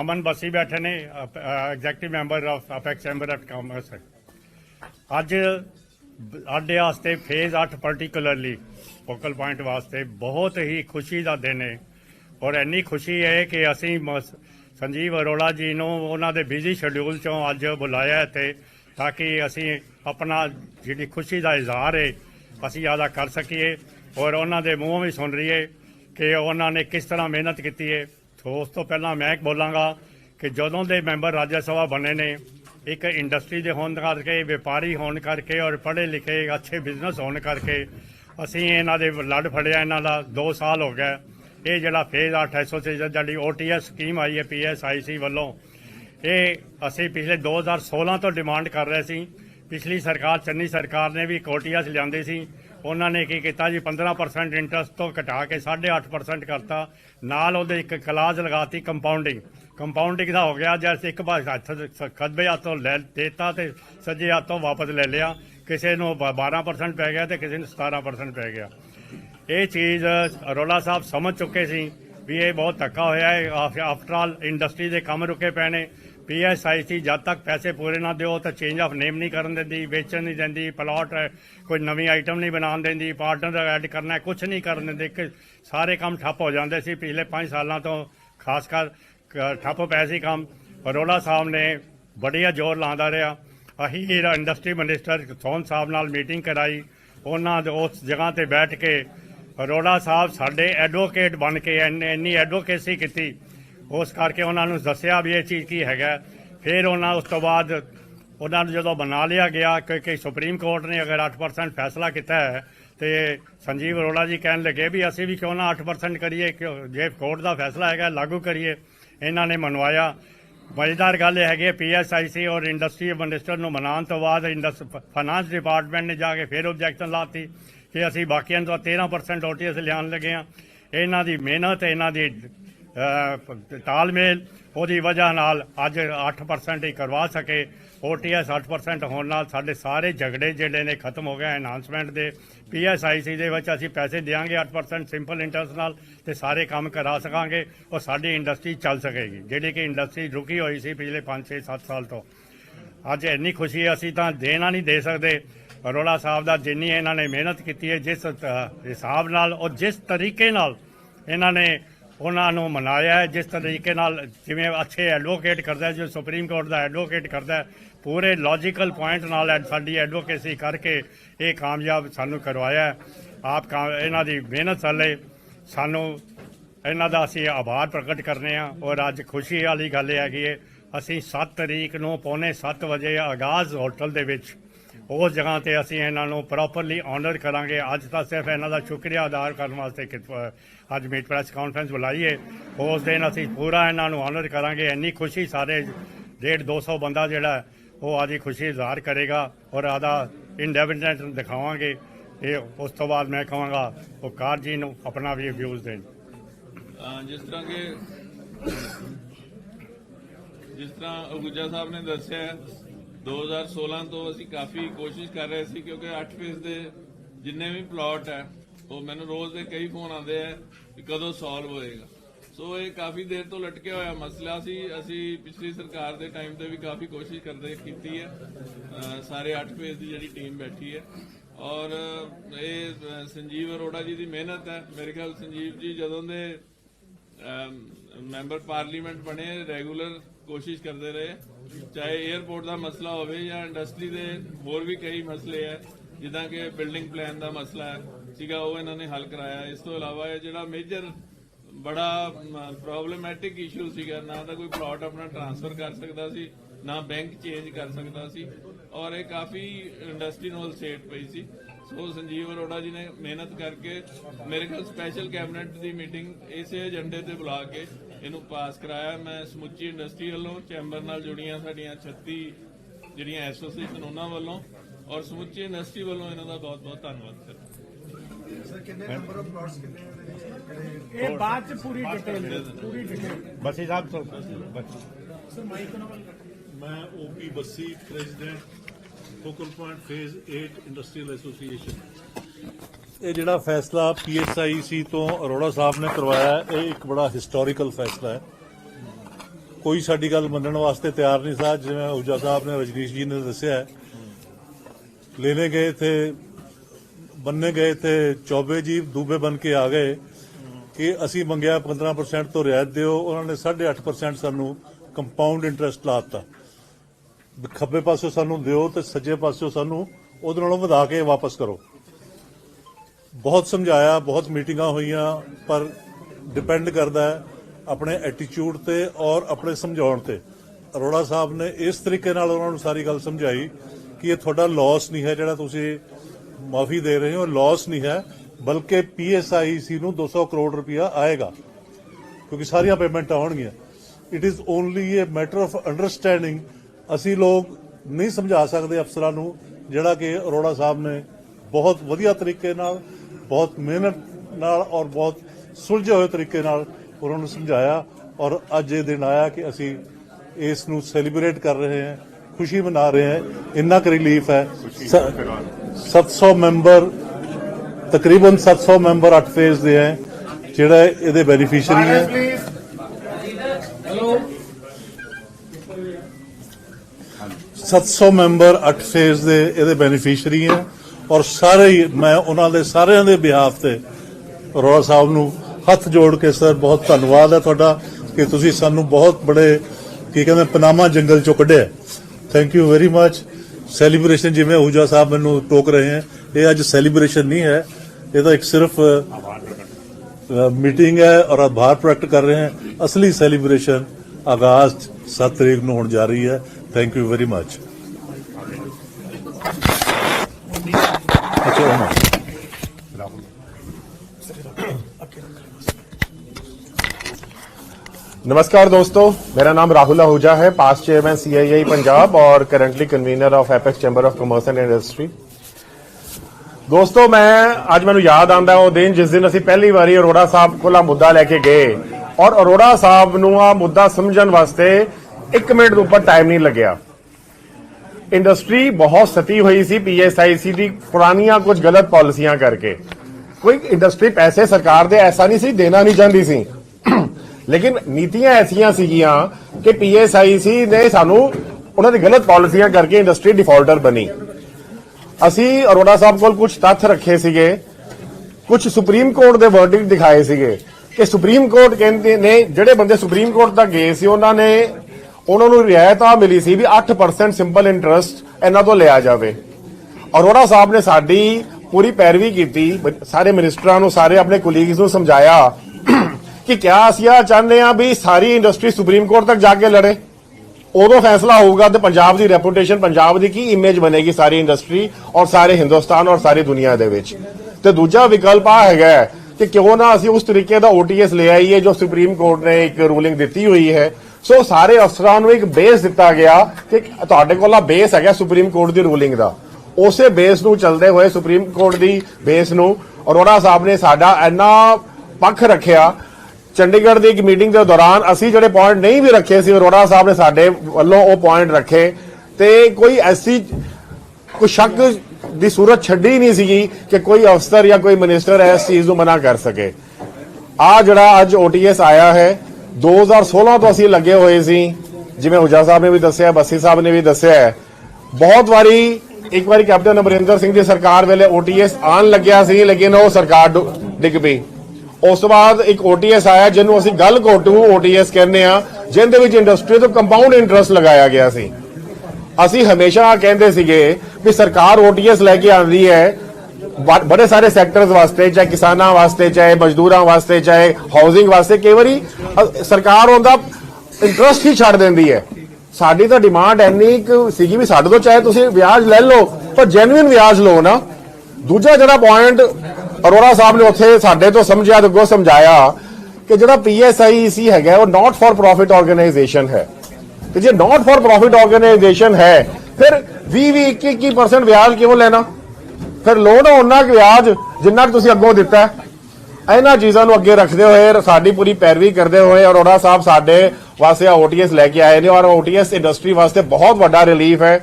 ਅਮਨ ਬਸੀ ਬੈਠੇ ਨੇ executive member of apex chamber of commerce ਅੱਜ ਸਾਡੇ ਵਾਸਤੇ ਫੇਜ਼ 8 ਪਾਰਟਿਕੂਲਰਲੀ ਫੋਕਲ ਪੁਆਇੰਟ ਵਾਸਤੇ ਬਹੁਤ ਹੀ ਖੁਸ਼ੀ ਦਾ ਦਿਨ ਹੈ ਔਰ ਇੰਨੀ ਖੁਸ਼ੀ ਹੈ ਕਿ ਅਸੀਂ ਮਸ- ਸੰਜੀਵ ਅਰੋੜਾ ਜੀ ਨੂੰ ਉਹਨਾਂ ਦੇ ਬਿਜ਼ੀ ਸ਼ਡਿਊਲ ਚੋਂ ਅੱਜ ਬੁਲਾਇਆ ਤੇ ਤਾਂ ਕਿ ਅਸੀਂ ਆਪਣਾ ਜਿਹੜੀ ਖੁਸ਼ੀ ਦਾ ਇਜ਼ਹਾਰ ਹੈ ਅਸੀਂ ਜ਼ਿਆਦਾ ਕਰ ਸਕੀਏ। ਔਰ ਉਹਨਾਂ ਦੇ ਮੂੰਹ ਵੀ ਸੁਣ ਰਹੀਏ ਕਿ ਉਹਨਾਂ ਨੇ ਕਿਸ ਤਰ੍ਹਾਂ ਮਿਹਨਤ ਕੀਤੀ ਹੈ ਸੋ ਉਸ ਤੋਂ ਪਹਿਲਾਂ ਮੈਂ ਇੱਕ ਬੋਲਾਂਗਾ ਕਿ ਜਦੋਂ ਦੇ ਮੈਂਬਰ ਰਾਜ ਸਭਾ ਬਣੇ ਨੇ, ਇੱਕ ਇੰਡਸਟਰੀ ਦੇ ਹੋਣ ਕਰਕੇ, ਵਪਾਰੀ ਹੋਣ ਕਰਕੇ ਔਰ ਪੜ੍ਹੇ ਲਿਖੇ ਅੱਛੇ ਬਿਜ਼ਨਸ ਹੋਣ ਕਰਕੇ, ਅਸੀਂ ਇਹਨਾਂ ਦੇ ਲੜ ਫੜਿਆ ਇਹਨਾਂ ਦਾ 2 ਸਾਲ ਹੋ ਗਿਆ ਇਹ ਜਿਹੜਾ ਫੇਜ਼ 8 ਐਸੋਸੀਏਸ਼ਨ ਜਿਹੜੀ ਓਟੀਐਸ ਸਕੀਮ ਆਈ ਹੈ ਪੀਐਸਆਈਸੀ ਵੱਲੋਂ। ਇਹ ਅਸੀਂ ਪਿਛਲੇ 2016 ਤੋਂ ਡਿਮਾਂਡ ਕਰ ਰਹੇ ਸੀ। ਪਿਛਲੀ ਸਰਕਾਰ, ਚੰਨੀ ਸਰਕਾਰ ਨੇ ਵੀ ਕੋਟੀਆਸ ਲਿਆਂਦੇ ਸੀ। ਉਹਨਾਂ ਨੇ ਕੀ ਕੀਤਾ ਜੀ 15% ਇੰਟਰਸਟ ਤੋਂ ਘਟਾ ਕੇ 8.5% ਕਰਤਾ। ਨਾਲ ਉਹਦੇ ਇੱਕ ਕਲਾਜ਼ ਲਗਾਤੀ ਕੰਪਾਊਂਡਿੰਗ ਕੰਪਾਊਂਡਿੰਗ ਦਾ ਹੋ ਗਿਆ ਜਦ ਇੱਕ ਵਾਰ ਹੱਥ ਖੱਬੇ ਹੱਥੋਂ ਲੈ ਦੇਤਾ ਤੇ ਸੱਜੇ ਹੱਥੋਂ ਵਾਪਸ ਲੈ ਲਿਆ, ਕਿਸੇ ਨੂੰ ਬ- 12% ਪੈ ਗਿਆ ਤੇ ਕਿਸੇ ਨੂੰ 17% ਪੈ ਗਿਆ। ਇਹ ਚੀਜ਼ ਅਰੋਲਾ ਸਾਹਿਬ ਸਮਝ ਚੁੱਕੇ ਸੀ ਵੀ ਇਹ ਬਹੁਤ ਧੱਕਾ ਹੋਇਆ ਹੈ। ਆਫਟਰ ਆਲ ਇੰਡਸਟਰੀ ਦੇ ਕੰਮ ਰੁਕੇ ਪਏ ਨੇ। ਪੀਐਸਆਈਸੀ ਜਦ ਤੱਕ ਪੈਸੇ ਪੂਰੇ ਨਾ ਦਿਓ ਤਾਂ ਚੇਂਜ ਆਫ ਨੇਮ ਨਹੀਂ ਕਰਨ ਦਿੰਦੀ, ਵੇਚਣ ਨਹੀਂ ਦਿੰਦੀ ਪਲਾਟ ਕੋਈ ਨਵੀਂ ਆਈਟਮ ਨਹੀਂ ਬਣਾਉਣ ਦਿੰਦੀ ਪਾਰਟਨਰ ਐਡ ਕਰਨਾ ਕੁਝ ਨਹੀਂ ਕਰਨ ਦਿੰਦੇ। ਕਿ ਸਾਰੇ ਕੰਮ ਠੱਪ ਹੋ ਜਾਂਦੇ ਸੀ ਪਿਛਲੇ 5 ਸਾਲਾਂ ਤੋਂ, ਖਾਸ ਕਰ ਠੱਪ ਪਏ ਸੀ ਕੰਮ। ਅਰੋੜਾ ਸਾਹਿਬ ਨੇ, ਬੜੀਆ ਜ਼ੋਰ ਲਾਉਂਦਾ ਰਿਹਾ। ਅਸੀਂ ਇੰਡਸਟਰੀ ਮਿਨਿਸਟਰ ਸੋਨ ਸਾਹਿਬ ਨਾਲ ਮੀਟਿੰਗ ਕਰਾਈ। ਉਹਨਾਂ ਦੇ ਉਸ ਜਗ੍ਹਾ ਤੇ ਬੈਠ ਕੇ ਅਰੋੜਾ ਸਾਹਿਬ ਸਾਡੇ ਐਡਵੋਕੇਟ ਬਣ ਕੇ, ਇੰਨੇ- ਇੰਨੀ ਐਡਵੋਕੇਸੀ ਕੀਤੀ। ਉਸ ਕਰਕੇ ਉਹਨਾਂ ਨੂੰ ਦੱਸਿਆ ਵੀ ਇਹ ਚੀਜ਼ ਕੀ ਹੈਗਾ। ਫਿਰ ਉਹਨਾਂ ਉਸ ਤੋਂ ਬਾਅਦ ਉਹਨਾਂ ਨੂੰ ਜਦੋਂ ਬਣਾ ਲਿਆ ਗਿਆ ਕਿਉਂਕਿ ਸੁਪਰੀਮ ਕੋਰਟ ਨੇ ਅਗਰ 8% ਫੈਸਲਾ ਕੀਤਾ ਹੈ ਤੇ ਸੰਜੀਵ ਅਰੋੜਾ ਜੀ ਕਹਿਣ ਲੱਗੇ ਵੀ ਅਸੀਂ ਵੀ ਕਿਉਂ ਨਾ 8% ਕਰੀਏ, ਕਿਉਂ- ਜੇ ਕੋਰਟ ਦਾ ਫੈਸਲਾ ਹੈਗਾ, ਲਾਗੂ ਕਰੀਏ। ਇਹਨਾਂ ਨੇ ਮਨਵਾਇਆ। ਮਜ਼ੇਦਾਰ ਗੱਲ ਇਹ ਹੈਗੀ ਪੀਐਸਆਈਸੀ ਔਰ ਇੰਡਸਟਰੀ ਮਿਨਿਸਟਰ ਨੂੰ ਮਨਾਉਣ ਤੋਂ ਬਾਅਦ ਫਾਈਨਾਂਸ ਡਿਪਾਰਟਮੈਂਟ ਨੇ ਜਾ ਕੇ ਫਿਰ ਆਬਜੈਕਸ਼ਨ ਲਾਤੀ ਕਿ ਅਸੀਂ ਬਾਕੀਆਂ ਤੋਂ 13% ਓਟੀਐਸ ਲਿਆਉਣ ਲੱਗੇ ਆ ਇਹਨਾਂ ਦੀ ਮਿਹਨਤ, ਇਹਨਾਂ ਦੀ ਤਾਲਮੇਲ, ਉਹਦੀ ਵਜ੍ਹਾ ਨਾਲ ਅੱਜ 8% ਹੀ ਕਰਵਾ ਸਕੇ ਓਟੀਐਸ 8% ਹੋਣ ਨਾਲ ਸਾਡੇ ਸਾਰੇ ਝਗੜੇ ਜਿਹੜੇ ਨੇ ਖਤਮ ਹੋ ਗਏ ਐਨਹਾਂਸਮੈਂਟ ਦੇ ਪੀਐਸਆਈਸੀ ਦੇ ਵਿੱਚ ਅਸੀਂ ਪੈਸੇ ਦੇਵਾਂਗੇ 8% ਸਿੰਪਲ ਇੰਟਰਸਟ ਨਾਲ ਤੇ ਸਾਰੇ ਕੰਮ ਕਰਾ ਸਕਾਂਗੇ, ਔਰ ਸਾਡੀ ਇੰਡਸਟਰੀ ਚੱਲ ਸਕੇਗੀ, ਜਿਹੜੀ ਕਿ ਇੰਡਸਟਰੀ ਰੁਕੀ ਹੋਈ ਸੀ ਪਿਛਲੇ 5 6 7 ਸਾਲ ਤੋਂ। ਅੱਜ ਇੰਨੀ ਖੁਸ਼ੀ ਅਸੀਂ ਤਾਂ ਦੇਣਾ ਨਹੀਂ ਦੇ ਸਕਦੇ। ਅਰੋੜਾ ਸਾਹਿਬ ਦਾ ਜਿੰਨੀ ਇਹਨਾਂ ਨੇ ਮਿਹਨਤ ਕੀਤੀ ਹੈ, ਜਿਸ ਹਿਸਾਬ ਨਾਲ ਔਰ ਜਿਸ ਤਰੀਕੇ ਨਾਲ ਇਹਨਾਂ ਨੇ ਉਹਨਾਂ ਨੂੰ ਮਨਾਇਆ ਜਿਸ ਤਰੀਕੇ ਨਾਲ ਜਿਵੇਂ ਅੱਛੇ ਐਡਵੋਕੇਟ ਕਰਦਾ ਜੋ ਸੁਪਰੀਮ ਕੋਰਟ ਦਾ ਐਡਵੋਕੇਟ ਕਰਦਾ ਪੂਰੇ ਲੌਜੀਕਲ ਪੁਆਇੰਟ ਨਾਲ ਐਡ- ਸਾਡੀ ਐਡਵੋਕੇਸੀ ਕਰਕੇ ਇਹ ਕਾਮਯਾਬ ਸਾਨੂੰ ਕਰਵਾਇਆ ਆਪ ਕਾ- ਇਹਨਾਂ ਦੀ ਮਿਹਨਤ ਥੱਲੇ ਸਾਨੂੰ ਇਹਨਾਂ ਦਾ ਅਸੀਂ ਆਭਾਰ ਪ੍ਰਗਟ ਕਰਨੇ ਆ ਔਰ ਅੱਜ ਖੁਸ਼ੀ ਵਾਲੀ ਗੱਲ ਇਹ ਹੈਗੀ ਹੈ ਅਸੀਂ 7 ਤਰੀਕ ਨੂੰ ਪੌਣੇ 7 ਵਜੇ ਆਗਾਜ਼ ਹੋਟਲ ਦੇ ਵਿੱਚ ਉਸ ਜਗ੍ਹਾ ਤੇ ਅਸੀਂ ਇਹਨਾਂ ਨੂੰ ਪ੍ਰੋਪਰਲੀ ਆਨਰ ਕਰਾਂਗੇ। ਅੱਜ ਤਾਂ ਸਿਰਫ ਇਹਨਾਂ ਦਾ ਸ਼ੁਕਰੀਆ ਅਦਾ ਕਰਨ ਵਾਸਤੇ ਕਿ ਅੱਜ ਮੀਟ ਪ੍ਰੈਸ ਕਾਨਫਰੰਸ ਬੁਲਾਈ ਹੈ ਉਸ ਦਿਨ ਅਸੀਂ ਪੂਰਾ ਇਹਨਾਂ ਨੂੰ ਆਨਰ ਕਰਾਂਗੇ। ਇੰਨੀ ਖੁਸ਼ੀ ਸਾਰੇ ਡੇਢ 200 ਬੰਦਾ ਜਿਹੜਾ, ਉਹ ਆਦੀ ਖੁਸ਼ੀ ਜ਼ਾਹਰ ਕਰੇਗਾ ਔਰ ਆਦਾ ਇੰਡੀਪੈਂਡੈਂਟ ਦਿਖਾਵਾਂਗੇ। ਇਹ ਉਸ ਤੋਂ ਬਾਅਦ ਮੈਂ ਕਹਾਂਗਾ ਉਹ ਕਾਰ ਜੀ ਨੂੰ ਆਪਣਾ ਵੀ ਵਿਊਜ਼ ਦੇਣ। ਜਿਸ ਤਰ੍ਹਾਂ ਕਿ, ਜਿਸ ਤਰ੍ਹਾਂ ਅਗੂਜਾ ਸਾਹਿਬ ਨੇ ਦੱਸਿਆ 2016 ਤੋਂ ਅਸੀਂ ਕਾਫੀ ਕੋਸ਼ਿਸ਼ ਕਰ ਰਹੇ ਸੀ ਕਿਉਂਕਿ 8 ਫੇਸ ਦੇ ਜਿੰਨੇ ਵੀ ਪਲਾਟ ਹੈ, ਉਹ ਮੈਨੂੰ ਰੋਜ਼ ਦੇ ਕਈ ਫੋਨ ਆਉਂਦੇ ਆ ਕਿ ਕਦੋਂ ਸੋਲਵ ਹੋਏਗਾ। ਸੋ ਇਹ ਕਾਫੀ ਦੇਰ ਤੋਂ ਲਟਕਿਆ ਹੋਇਆ ਮਸਲਾ ਸੀ। ਅਸੀਂ ਪਿਛਲੀ ਸਰਕਾਰ ਦੇ ਟਾਈਮ ਤੇ ਵੀ ਕਾਫੀ ਕੋਸ਼ਿਸ਼ ਕਰਦੇ ਕੀਤੀ ਹੈ। ਸਾਰੇ 8 ਫੇਸ ਦੀ ਜਿਹੜੀ ਟੀਮ ਬੈਠੀ ਹੈ। ਔਰ ਇਹ ਸੰਜੀਵ ਅਰੋੜਾ ਜੀ ਦੀ ਮਿਹਨਤ ਹੈ। ਮੇਰੇ ਖਿਆਲ ਸੰਜੀਵ ਜੀ ਜਦੋਂ ਦੇ ਮੈਂਬਰ ਪਾਰਲੀਮੈਂਟ ਬਣੇ ਰੈਗੂਲਰ ਕੋਸ਼ਿਸ਼ ਕਰਦੇ ਰਹੇ। ਚਾਹੇ 에ਅਰਪੋਰਟ ਦਾ ਮਸਲਾ ਹੋਵੇ ਜਾਂ ਇੰਡਸਟਰੀ ਦੇ ਹੋਰ ਵੀ ਕਈ ਮਸਲੇ ਹੈ ਜਿੱਦਾਂ ਕਿ ਬਿਲਡਿੰਗ ਪਲਾਨ ਦਾ ਮਸਲਾ ਹੈ, ਸੀਗਾ, ਉਹ ਇਹਨਾਂ ਨੇ ਹੱਲ ਕਰਾਇਆ। ਇਸ ਤੋਂ ਇਲਾਵਾ ਇਹ ਜਿਹੜਾ ਮੇਜਰ ਬੜਾ ਪ੍ਰੋਬਲਮੈਟਿਕ ਇਸ਼ੂ ਸੀਗਾ, ਨਾ ਤਾਂ ਕੋਈ ਪਲਾਟ ਆਪਣਾ ਟ੍ਰਾਂਸਫਰ ਕਰ ਸਕਦਾ ਸੀ ਨਾ ਬੈਂਕ ਚੇਂਜ ਕਰ ਸਕਦਾ ਸੀ ਔਰ ਇਹ ਕਾਫੀ ਇੰਡਸਟਰੀ ਨਾਲ ਸਟੇਟ ਪਈ ਸੀ। ਸੋ ਸੰਜੀਵ ਅਰੋੜਾ ਜੀ ਨੇ ਮਿਹਨਤ ਕਰਕੇ ਮੇਰੇ ਖਿਆਲ ਸਪੈਸ਼ਲ ਕੈਬਨਿਟ ਦੀ ਮੀਟਿੰਗ ਇਸੇ ਏਜੰਡੇ ਤੇ ਬੁਲਾ ਕੇ ਇਹਨੂੰ ਪਾਸ ਕਰਾਇਆ। ਮੈਂ ਸਮੁੱਚੀ ਇੰਡਸਟਰੀ ਵੱਲੋਂ ਚੈਂਬਰ ਨਾਲ ਜੁੜੀਆਂ ਸਾਡੀਆਂ 36 ਜਿਹੜੀਆਂ ਐਸੋਸੀਏਸ਼ਨ ਉਹਨਾਂ ਵੱਲੋਂ ਔਰ ਸਮੁੱਚੀ ਇੰਡਸਟਰੀ ਵੱਲੋਂ ਇਹਨਾਂ ਦਾ ਬਹੁਤ ਬਹੁਤ ਧੰਨਵਾਦ ਸਰ ਸਰ ਕਿੰਨੇ ਨੰਬਰ ਆਫ ਪਲਾਟਸ ਕਿੰਨੇ ਹੋਣੇ ਨੇ? ਜਿਹੜੇ ਇਹ ਬਾਅਦ ਚ ਪੂਰੀ ਡਿਟੇਲ ਪੂਰੀ ਡਿਟੇਲ ਬਸੀ ਸਾਹਿਬ ਬਸ ਸਰ ਮਾਈਕ ਨਾਲ ਮੈਂ OP Bassi, president, focal point phase 8 industrial association. ਇਹ ਜਿਹੜਾ ਫੈਸਲਾ ਪੀਐਸਆਈਸੀ ਤੋਂ ਅਰੋੜਾ ਸਾਹਿਬ ਨੇ ਕਰਵਾਇਆ ਇਹ ਇੱਕ ਬੜਾ ਹਿਸਟੋਰੀਕਲ ਫੈਸਲਾ ਹੈ। ਕੋਈ ਸਾਡੀ ਗੱਲ ਮੰਨਣ ਵਾਸਤੇ ਤਿਆਰ ਨਹੀਂ ਸੀ, ਜਿਵੇਂ ਊਜਾ ਸਾਹਿਬ ਨੇ, ਰਜਨੀਸ਼ ਜੀ ਨੇ ਦੱਸਿਆ ਹੈ। ਲੈਣੇ ਗਏ ਥੇ ਬੰਨੇ ਗਏ ਥੇ ਚੌਬੇ ਜੀ ਦੂਬੇ ਬਨ ਕੇ ਆ ਗਏ ਕਿ ਅਸੀਂ ਮੰਗਿਆ 15% ਤੋਂ ਰਿਆਇਤ ਦਿਓ, ਉਹਨਾਂ ਨੇ 8.5% ਸਾਨੂੰ ਕੰਪਾਊਂਡ ਇੰਟਰਸਟ ਲਾਤਾ ਵੀ ਖੱਬੇ ਪਾਸਿਓ ਸਾਨੂੰ ਦਿਓ ਤੇ ਸੱਜੇ ਪਾਸੋਂ ਸਾਨੂੰ ਉਹਦੇ ਨਾਲੋਂ ਵਧਾ ਕੇ ਵਾਪਸ ਕਰੋ। ਬਹੁਤ ਸਮਝਾਇਆ, ਬਹੁਤ ਮੀਟਿੰਗਾਂ ਹੋਈਆਂ, ਪਰ ਡਿਪੈਂਡ ਕਰਦਾ ਹੈ ਆਪਣੇ ਐਟੀਟਿਊਡ ਤੇ ਔਰ ਆਪਣੇ ਸਮਝਾਉਣ ਤੇ। ਅਰੋੜਾ ਸਾਹਿਬ ਨੇ ਇਸ ਤਰੀਕੇ ਨਾਲ ਉਹਨਾਂ ਨੂੰ ਸਾਰੀ ਗੱਲ ਸਮਝਾਈ ਕਿ ਇਹ ਤੁਹਾਡਾ ਲਾਸ ਨਹੀਂ ਹੈ ਜਿਹੜਾ ਤੁਸੀਂ ਮਾਫੀ ਦੇ ਰਹੇ ਹੋ ਲਾਸ ਨਹੀਂ ਹੈ, ਬਲਕਿ ਪੀਐਸਆਈਸੀ ਨੂੰ 200 ਕਰੋੜ ਰੁਪਇਆ ਆਏਗਾ, ਕਿਉਂਕਿ ਸਾਰੀਆਂ ਪੇਮੈਂਟਾਂ ਹੋਣਗੀਆਂ it is only a matter of understanding ਅਸੀਂ ਲੋਕ ਨਹੀਂ ਸਮਝਾ ਸਕਦੇ ਅਫਸਰਾਂ ਨੂੰ ਜਿਹੜਾ ਕਿ ਅਰੋੜਾ ਸਾਹਿਬ ਨੇ ਬਹੁਤ ਵਧੀਆ ਤਰੀਕੇ ਨਾਲ ਬਹੁਤ ਮਿਹਨਤ ਨਾਲ ਔਰ ਬਹੁਤ ਸੁਲਝੇ ਹੋਏ ਤਰੀਕੇ ਨਾਲ ਉਹਨਾਂ ਨੂੰ ਸਮਝਾਇਆ ਔਰ ਅੱਜ ਇਹ ਦਿਨ ਆਇਆ ਕਿ ਅਸੀਂ ਇਸ ਨੂੰ ਸੈਲੀਬ੍ਰੇਟ ਕਰ ਰਹੇ ਹਾਂ ਖੁਸ਼ੀ ਮਨਾ ਰਹੇ ਹਾਂ ਇੰਨਾ ਕੁ ਰਿਲੀਫ ਹੈ। ਸ- 700 ਮੈਂਬਰ ਤਕਰੀਬਨ 700 ਮੈਂਬਰ 8 ਫੇਜ਼ ਦੇ ਹੈ ਜਿਹੜਾ ਇਹਦੇ ਬੈਨੀਫੀਸ਼ੀਅਰੀ ਹੈ। 700 ਮੈਂਬਰ 8 ਫੇਜ਼ ਦੇ ਇਹਦੇ ਬੈਨੀਫੀਸ਼ੀਅਰੀ ਹੈ ਔਰ ਸਾਰੇ ਮੈਂ ਉਹਨਾਂ ਦੇ ਸਾਰਿਆਂ ਦੇ ਬਿਹਾਫ ਤੇ ਅਰੋੜਾ ਸਾਹਿਬ ਨੂੰ ਹੱਥ ਜੋੜ ਕੇ ਸਰ ਬਹੁਤ ਧੰਨਵਾਦ ਹੈ ਤੁਹਾਡਾ ਕਿ ਤੁਸੀਂ ਸਾਨੂੰ ਬਹੁਤ ਬੜੇ, ਕੀ ਕਹਿੰਦੇ, ਪਨਾਮਾ ਜੰਗਲ ਚੋਂ ਕੱਢਿਆ। Thank you very much celebration ਜਿਵੇਂ ਹੂਜਾ ਸਾਹਿਬ ਮੈਨੂੰ ਟੋਕ ਰਹੇ ਹੈ, ਇਹ ਅੱਜ ਸੈਲੀਬ੍ਰੇਸ਼ਨ ਨਹੀਂ ਹੈ। ਇਹ ਤਾਂ ਇੱਕ ਸਿਰਫ ਮੀਟਿੰਗ ਹੈ ਔਰ ਆਭਾਰ ਪ੍ਰਗਟ ਕਰ ਰਹੇ ਹੈ। ਅਸਲੀ ਸੈਲੀਬ੍ਰੇਸ਼ਨ ਆਗਾਜ਼ 7 ਤਰੀਕ ਨੂੰ ਹੋਣ ਜਾ ਰਹੀ ਹੈ। ਥੈਂਕ ਯੂ ਵੈਰੀ ਮੱਚ ਅੱਛਾ ਉਹਨਾਂ नमस्कार दोस्तों मेरा नाम राहुल आहूजा है पास्ट चेयरमैन सीआईआई पंजाब और currently convener of apex chamber of commerce and industry ਦੋਸਤੋ ਮੈਂ ਅੱਜ ਮੈਨੂੰ ਯਾਦ ਆਂਦਾ ਉਹ ਦਿਨ ਜਿਸ ਦਿਨ ਅਸੀਂ ਪਹਿਲੀ ਵਾਰੀ ਅਰੋੜਾ ਸਾਹਿਬ ਕੋਲ ਆ ਮੁੱਦਾ ਲੈ ਕੇ ਗਏ ਔਰ ਅਰੋੜਾ ਸਾਹਿਬ ਨੂੰ ਆ ਮੁੱਦਾ ਸਮਝਣ ਵਾਸਤੇ 1 ਮਿੰਟ ਦੇ ਉੱਪਰ ਟਾਈਮ ਨਹੀਂ ਲੱਗਿਆ। ਇੰਡਸਟਰੀ ਬਹੁਤ ਸਤੀ ਹੋਈ ਸੀ ਪੀਐਸਆਈਸੀ ਦੀ, ਪੁਰਾਣੀਆਂ ਕੁਝ ਗਲਤ ਪਾਲਿਸੀਆਂ ਕਰਕੇ। ਕੋਈ ਇੰਡਸਟਰੀ ਪੈਸੇ ਸਰਕਾਰ ਦੇ ਐਸਾ ਨਹੀਂ ਸੀ, ਦੇਣਾ ਨਹੀਂ ਚਾਹੁੰਦੀ ਸੀ। ਲੇਕਿਨ ਨੀਤੀਆਂ ਐਸੀਆਂ ਸੀਗੀਆਂ ਕਿ ਪੀਐਸਆਈਸੀ ਨੇ ਸਾਨੂੰ ਉਹਨਾਂ ਦੀ ਗਲਤ ਪਾਲਿਸੀਆਂ ਕਰਕੇ ਇੰਡਸਟਰੀ ਡਿਫਾਲਟਰ ਬਣੀ। ਅਸੀਂ ਅਰੋੜਾ ਸਾਹਿਬ ਕੋਲ ਕੁਝ ਤੱਥ ਰੱਖੇ ਸੀਗੇ। ਕੁਝ ਸੁਪਰੀਮ ਕੋਰਟ ਦੇ ਵਰਡਿਕਟ ਦਿਖਾਏ ਸੀਗੇ ਕਿ ਸੁਪਰੀਮ ਕੋਰਟ ਕਹਿੰਦੇ ਨੇ, ਜਿਹੜੇ ਬੰਦੇ ਸੁਪਰੀਮ ਕੋਰਟ ਤੱਕ ਗਏ ਸੀ, ਉਹਨਾਂ ਨੇ ਉਹਨਾਂ ਨੂੰ ਰਿਆਇਤ ਆ ਮਿਲੀ ਸੀ ਵੀ 8% ਸਿੰਪਲ ਇੰਟਰਸਟ ਇਹਨਾਂ ਤੋਂ ਲਿਆ ਜਾਵੇ। ਅਰੋੜਾ ਸਾਹਿਬ ਨੇ ਸਾਡੀ ਪੂਰੀ ਪੈਰਵੀ ਕੀਤੀ, ਸਾਰੇ ਮਿਨਿਸਟਰਾਂ ਨੂੰ, ਸਾਰੇ ਆਪਣੇ ਕੋਲੀਗਸ ਨੂੰ ਸਮਝਾਇਆ ਕਿ ਕਿਆ ਅਸੀਂ ਆ ਚਾਹੁੰਦੇ ਆ ਵੀ ਸਾਰੀ ਇੰਡਸਟਰੀ ਸੁਪਰੀਮ ਕੋਰਟ ਤੱਕ ਜਾ ਕੇ ਲੜੇ। ਉਦੋਂ ਫੈਸਲਾ ਹੋਊਗਾ ਤੇ ਪੰਜਾਬ ਦੀ ਰੈਪੂਟੇਸ਼ਨ ਪੰਜਾਬ ਦੀ ਕੀ ਇਮੇਜ ਬਣੇਗੀ ਸਾਰੀ ਇੰਡਸਟਰੀ ਔਰ ਸਾਰੇ ਹਿੰਦੁਸਤਾਨ ਔਰ ਸਾਰੀ ਦੁਨੀਆ ਦੇ ਵਿੱਚ। ਤੇ ਦੂਜਾ ਵਿਕਲਪ ਆ ਹੈਗਾ ਕਿ ਕਿਉਂ ਨਾ ਅਸੀਂ ਉਸ ਤਰੀਕੇ ਦਾ OTS ਲੈ ਆਈਏ ਜੋ ਸੁਪਰੀਮ ਕੋਰਟ ਨੇ ਇੱਕ ਰੂਲਿੰਗ ਦਿੱਤੀ ਹੋਈ ਹੈ। ਸੋ ਸਾਰੇ ਅਫਸਰਾਂ ਨੂੰ ਇੱਕ ਬੇਸ ਦਿੱਤਾ ਗਿਆ ਕਿ ਤੁਹਾਡੇ ਕੋਲ ਆ ਬੇਸ ਹੈਗਾ ਸੁਪਰੀਮ ਕੋਰਟ ਦੀ ਰੂਲਿੰਗ ਦਾ। ਉਸੇ ਬੇਸ ਨੂੰ ਚੱਲਦੇ ਹੋਏ ਸੁਪਰੀਮ ਕੋਰਟ ਦੀ ਬੇਸ ਨੂੰ ਅਰੋੜਾ ਸਾਹਿਬ ਨੇ ਸਾਡਾ ਇੰਨਾ ਪੱਖ ਰੱਖਿਆ। ਚੰਡੀਗੜ੍ਹ ਦੀ ਇੱਕ ਮੀਟਿੰਗ ਦੇ ਦੌਰਾਨ ਅਸੀਂ ਜਿਹੜੇ ਪੁਆਇੰਟ ਨਹੀਂ ਵੀ ਰੱਖੇ ਸੀ, ਅਰੋੜਾ ਸਾਹਿਬ ਨੇ ਸਾਡੇ ਵੱਲੋਂ ਉਹ ਪੁਆਇੰਟ ਰੱਖੇ। ਤੇ ਕੋਈ ਐਸੀ ਕੋਈ ਸ਼ੱਕ ਦੀ ਸੂਰਤ ਛੱਡੀ ਨਹੀਂ ਸੀਗੀ ਕਿ ਕੋਈ ਅਫਸਰ ਜਾਂ ਕੋਈ ਮਿਨਿਸਟਰ ਇਸ ਚੀਜ਼ ਨੂੰ ਮਨਾ ਕਰ ਸਕੇ। ਆ ਜਿਹੜਾ ਅੱਜ OTS ਆਇਆ ਹੈ 2016 ਤੋਂ ਅਸੀਂ ਲੱਗੇ ਹੋਏ ਸੀ। ਜਿਵੇਂ ਹੁਜਾ ਸਾਹਿਬ ਨੇ ਵੀ ਦੱਸਿਆ, ਬੱਸੀ ਸਾਹਿਬ ਨੇ ਵੀ ਦੱਸਿਆ। ਬਹੁਤ ਵਾਰੀ ਇੱਕ ਵਾਰੀ ਕੈਪਟਨ ਅਮਰਿੰਦਰ ਸਿੰਘ ਦੀ ਸਰਕਾਰ ਵੇਲੇ OTS ਆਣ ਲੱਗਿਆ ਸੀ, ਲੇਕਿਨ ਉਹ ਸਰਕਾਰ ਡਿੱਗ ਪਈ। ਉਸ ਤੋਂ ਬਾਅਦ ਇੱਕ OTS ਆਇਆ, ਜਿਹਨੂੰ ਅਸੀਂ ਗੱਲ ਕੋਟੂ OTS ਕਹਿੰਦੇ ਆ ਜਿਹਦੇ ਵਿੱਚ ਇੰਡਸਟਰੀ ਤੋਂ ਕੰਪਾਊਂਡ ਇੰਟਰਸਟ ਲਗਾਇਆ ਗਿਆ ਸੀ। ਅਸੀਂ ਹਮੇਸ਼ਾ ਕਹਿੰਦੇ ਸੀਗੇ ਵੀ ਸਰਕਾਰ OTS ਲੈ ਕੇ ਆਉਂਦੀ ਹੈ ਬੜੇ ਸਾਰੇ ਸੈਕਟਰਸ ਵਾਸਤੇ ਚਾਹੇ ਕਿਸਾਨਾਂ ਵਾਸਤੇ ਚਾਹੇ ਮਜ਼ਦੂਰਾਂ ਵਾਸਤੇ ਚਾਹੇ ਹਾਊਸਿੰਗ ਵਾਸਤੇ ਕਈ ਵਾਰੀ ਸਰਕਾਰ ਉਹਦਾ ਇੰਟਰਸਟ ਹੀ ਛੱਡ ਦਿੰਦੀ ਹੈ ਸਾਡੀ ਤਾਂ ਡਿਮਾਂਡ ਐਨੀ ਕੁ ਸੀਗੀ ਵੀ ਸਾਡੇ ਤੋਂ ਚਾਹੇ ਤੁਸੀਂ ਵਿਆਜ ਲੈ ਲਓ ਪਰ ਜੈਨੂਇਨ ਵਿਆਜ ਲਓ ਨਾ ਦੂਜਾ ਜਿਹੜਾ ਪੁਆਇੰਟ ਅਰੋੜਾ ਸਾਹਿਬ ਨੇ ਉੱਥੇ ਸਾਡੇ ਤੋਂ ਸਮਝਿਆ ਤੇ ਅੱਗੋਂ ਸਮਝਾਇਆ ਕਿ ਜਿਹੜਾ ਪੀਐਸਆਈਸੀ ਹੈਗਾ ਉਹ ਨਾਟ ਫॉर ਪ੍ਰੋਫਿਟ ਆਰਗੇਨਾਈਜੇਸ਼ਨ ਹੈ ਤੇ ਜੇ ਨਾਟ ਫॉर ਪ੍ਰੋਫਿਟ ਆਰਗੇਨਾਈਜੇਸ਼ਨ ਹੈ ਫਿਰ 20 20 21 21% ਵਿਆਜ ਕਿਉਂ ਲੈਣਾ ਫਿਰ ਲੋਨ ਉਹਨਾਂ ਕਿ ਵਿਆਜ ਜਿੰਨਾ ਕੁ ਤੁਸੀਂ ਅੱਗੋਂ ਦਿੱਤਾ। ਇਹਨਾਂ ਚੀਜ਼ਾਂ ਨੂੰ ਅੱਗੇ ਰੱਖਦੇ ਹੋਏ, ਸਾਡੀ ਪੂਰੀ ਪੈਰਵੀ ਕਰਦੇ ਹੋਏ ਅਰੋੜਾ ਸਾਹਿਬ ਸਾਡੇ ਵਾਸਤੇ OTS ਲੈ ਕੇ ਆਏ ਨੇ ਔਰ OTS ਇੰਡਸਟਰੀ ਵਾਸਤੇ ਬਹੁਤ ਵੱਡਾ ਰਿਲੀਫ ਹੈ।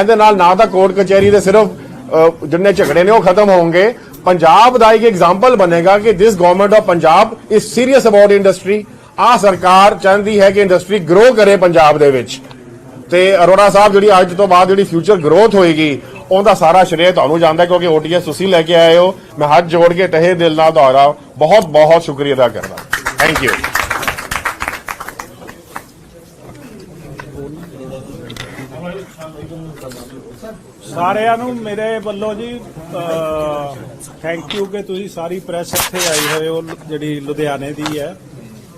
ਇਹਦੇ ਨਾਲ ਨਾ ਤਾਂ ਕੋਰਟ ਕਚਹਿਰੀ ਦੇ ਸਿਰਫ ਜਿੰਨੇ ਝਗੜੇ ਨੇ ਉਹ ਖਤਮ ਹੋਣਗੇ। ਪੰਜਾਬ ਦਾ ਇੱਕ ਐਗਜ਼ਾਮਪਲ ਬਣੇਗਾ ਕਿ this government of Punjab is serious about industry ਆ ਸਰਕਾਰ ਚਾਹੁੰਦੀ ਹੈ ਕਿ ਇੰਡਸਟਰੀ ਗਰੋ ਕਰੇ ਪੰਜਾਬ ਦੇ ਵਿੱਚ। ਤੇ ਅਰੋੜਾ ਸਾਹਿਬ ਜਿਹੜੀ ਅੱਜ ਤੋਂ ਬਾਅਦ ਜਿਹੜੀ ਫਿਊਚਰ ਗਰੋਥ ਹੋਏਗੀ ਉਹਦਾ ਸਾਰਾ ਸ਼੍ਰੇਅ ਤੁਹਾਨੂੰ ਜਾਂਦਾ ਹੈ, ਕਿਉਂਕਿ ਓਟੀਐਸ ਤੁਸੀਂ ਲੈ ਕੇ ਆਏ ਹੋ। ਮੈਂ ਹੱਥ ਜੋੜ ਕੇ ਤਹਿ ਦਿਲ ਨਾਲ ਦੁਆਰਾ ਬਹੁਤ ਬਹੁਤ ਸ਼ੁਕਰੀਆ ਅਦਾ ਕਰਦਾ ਥੈਂਕ ਯੂ ਸਾਰਿਆਂ ਨੂੰ ਮੇਰੇ ਵੱਲੋਂ ਜੀ ਥੈਂਕ ਯੂ ਕਿ ਤੁਸੀਂ ਸਾਰੀ ਪ੍ਰੈਸ ਇੱਥੇ ਆਈ ਹੋਏ ਹੋ, ਜਿਹੜੀ ਲੁਧਿਆਣੇ ਦੀ ਹੈ।